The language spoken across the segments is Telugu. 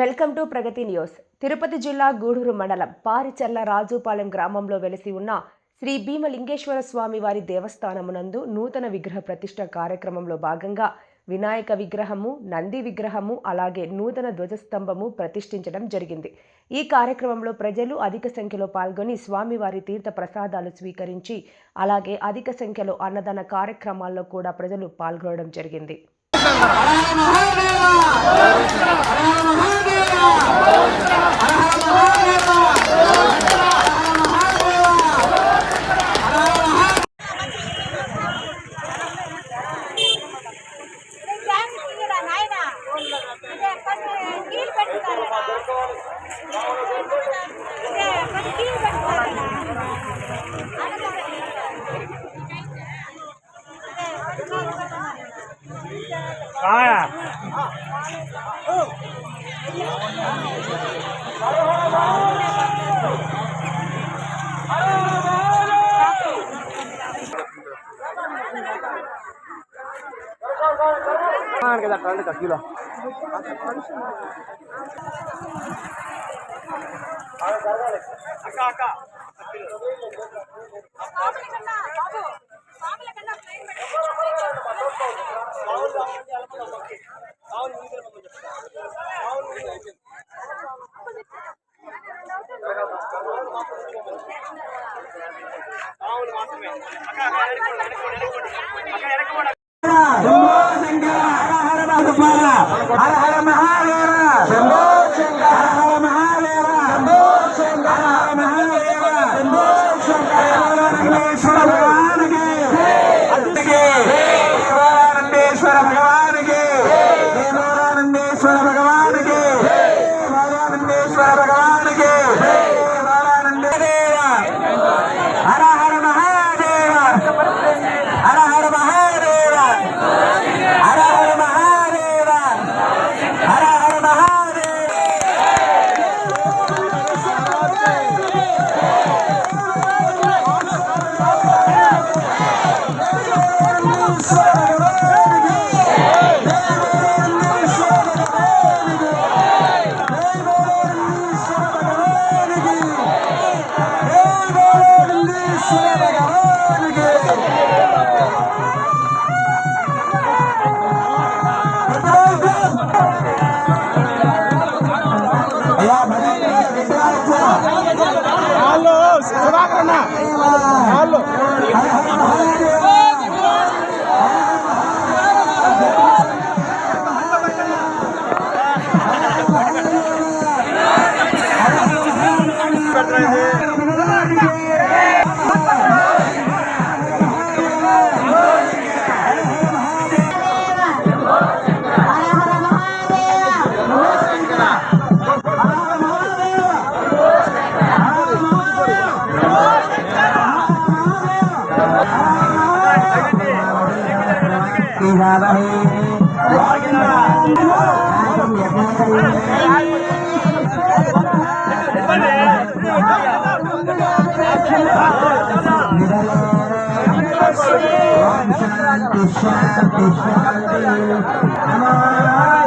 Welcome to Pragati news. Tirupati జిల్లా గూడూరు మండలం పారిచర్ల రాజుపాలెం గ్రామంలో వెలిసి ఉన్న శ్రీ భీమలింగేశ్వర స్వామి వారి దేవస్థానమునందు నూతన విగ్రహ ప్రతిష్ట కార్యక్రమంలో భాగంగా వినాయక విగ్రహము నంది విగ్రహము అలాగే నూతన ధ్వజస్తంభము ప్రతిష్ఠించడం జరిగింది. ఈ కార్యక్రమంలో ప్రజలు అధిక సంఖ్యలో పాల్గొని స్వామివారి తీర్థ ప్రసాదాలు స్వీకరించి అలాగే అధిక సంఖ్యలో అన్నదాన కార్యక్రమాల్లో కూడా ప్రజలు పాల్గొనడం జరిగింది. స్వాముల కన్నా బాబు స్వాముల కన్నా और friend. শান্তি শান্তি আমার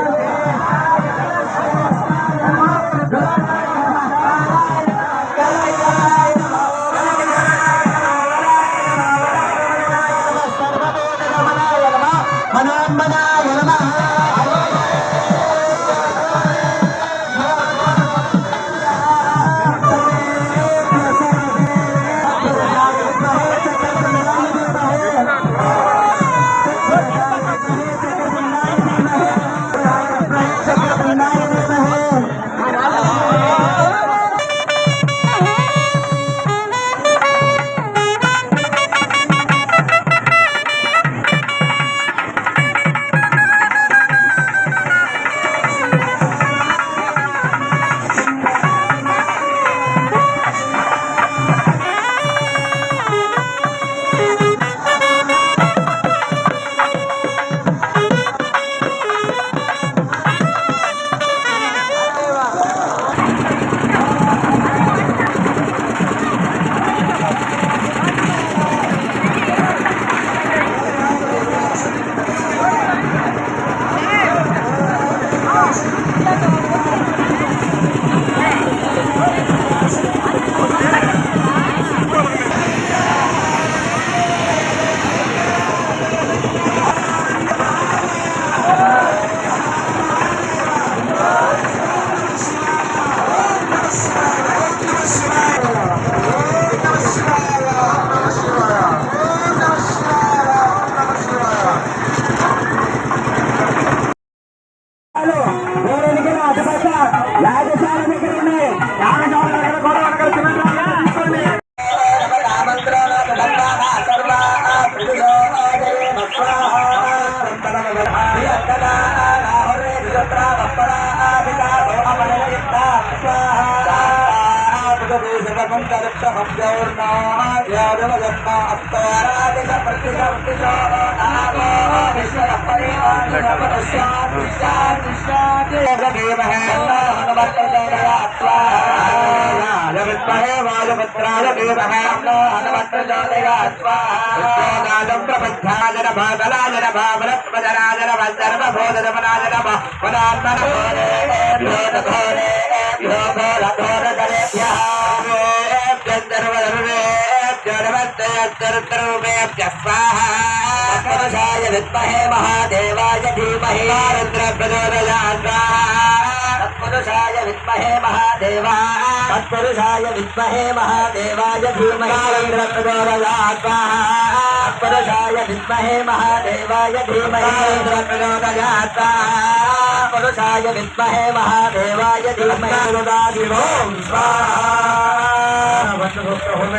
విద్మహే భాగలాజన దేవహే హనుమత్ప్రచోదయాత్వాదం ప్రపంచాయ నభాగలాయ నభావరత్మజరాయ పురుషాయ విద్మహే మహాదేవాయ ధీమహి రుద్ర తత్పురుషాయ విద్మహే మహాదేవా తత్పురుషాయ విద్మహే మహాదేవాయ ధీమహి రుద్ర తత్పురుషాయ విద్మహే మహాదేవాయ ధీమహి రుద్ర పురుషాయ విద్మహే మహాదేవాయ ధీమహి ఓం భగవాన్ సర్వాత్మ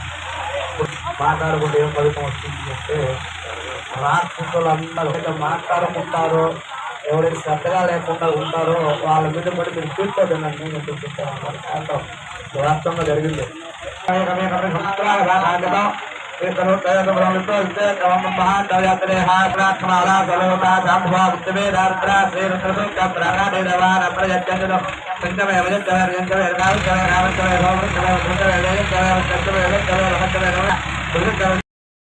మాట్లాడుకుంటే ఏం ఫలితం వస్తుంది అంటే రాష్ట్రంలో అందరూ మాట్లాడుకుంటారో ఎవరైతే శ్రద్ధగా లేకుండా ఉంటారో వాళ్ళ మీద పడి మీరు తీర్చోదండి నేను చెప్తున్నాను వాస్తవంగా జరిగింది. మహాదేవ 我要干。